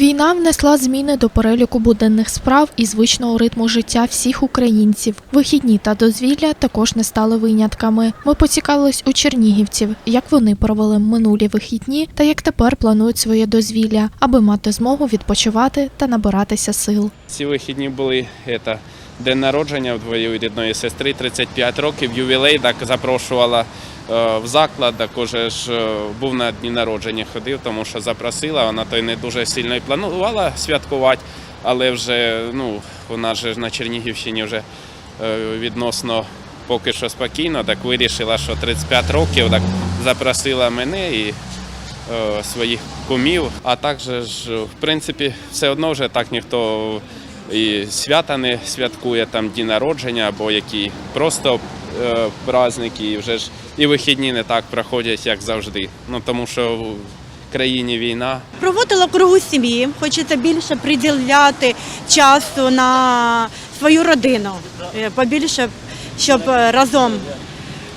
Війна внесла зміни до переліку буденних справ і звичного ритму життя всіх українців. Вихідні та дозвілля також не стали винятками. Ми поцікавились у чернігівців, як вони провели минулі вихідні та як тепер планують своє дозвілля, аби мати змогу відпочивати та набиратися сил. Ці вихідні були это, день народження твоєї рідної сестри, 35 років, ювілей, так запрошувала в заклад, також ж е, був на дні народження, ходив, тому що запросила, вона то й не дуже сильно і планувала святкувати, але вже ну, же ж на Чернігівщині вже е, відносно поки що спокійно, так вирішила, що 35 років, так запросила мене і е, своїх кумів. А також, ж, в принципі, все одно вже так ніхто і свята не святкує, там дні народження або які просто е, праздники, і вже ж і вихідні не так проходять, як завжди. Ну тому що в країні війна. Проводила кругу сім'ї, хочеться більше приділяти часу на свою родину, е, побільше, щоб е, разом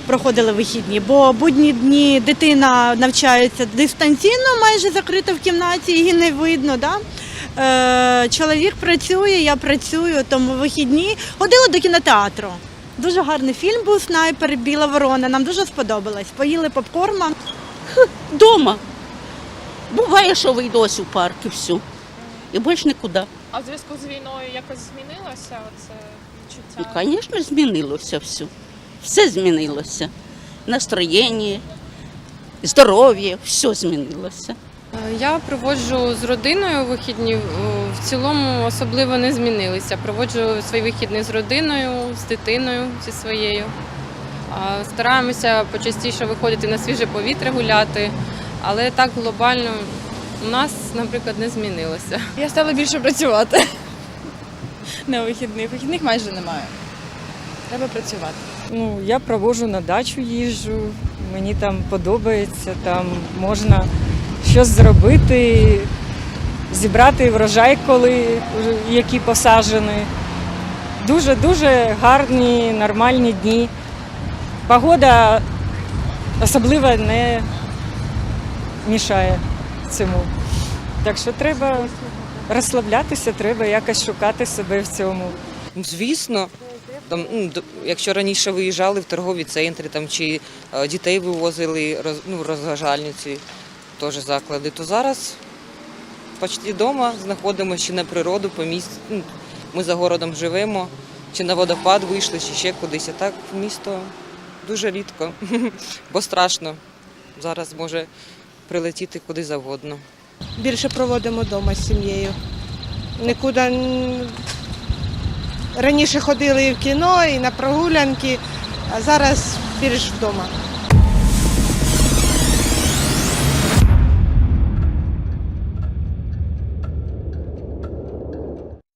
проходили вихідні. Бо будні дні дитина навчається дистанційно, майже закрита в кімнаті, її не видно. Да? Е, чоловік працює, я працюю, тому вихідні ходила до кінотеатру. Дуже гарний фільм був снайпер Біла ворона. Нам дуже сподобалось. Поїли попкорма. Дома. Буває, що вийду ось у парк і все. І більш нікуди. А в зв'язку з війною якось змінилося оце Ну, відчуття? звісно, змінилося все. Все змінилося. Настроєння, здоров'я, все змінилося. Я проводжу з родиною вихідні. В цілому особливо не змінилися. Проводжу свої вихідні з родиною, з дитиною зі своєю. Стараємося почастіше виходити на свіже повітря гуляти, але так глобально у нас, наприклад, не змінилося. Я стала більше працювати на вихідних. Вихідних майже немає. Треба працювати. Ну, я проводжу на дачу їжджу, мені там подобається, там можна щось зробити, зібрати врожай, коли які посаджені. Дуже-дуже гарні, нормальні дні. Погода особливо не мішає цьому. Так що треба розслаблятися, треба якось шукати себе в цьому. Звісно, там, ну, якщо раніше виїжджали в торгові центри там, чи е, дітей вивозили роз, ну, розважальниці, теж заклади, то зараз почти вдома знаходимося чи на природу, по місту. Ну, ми за городом живемо, чи на водопад вийшли, чи ще кудись. А так в місто дуже рідко, бо страшно. Зараз може прилетіти куди завгодно. більше проводимо вдома з сім'єю. Нікуди раніше ходили і в кіно, і на прогулянки, а зараз більш вдома.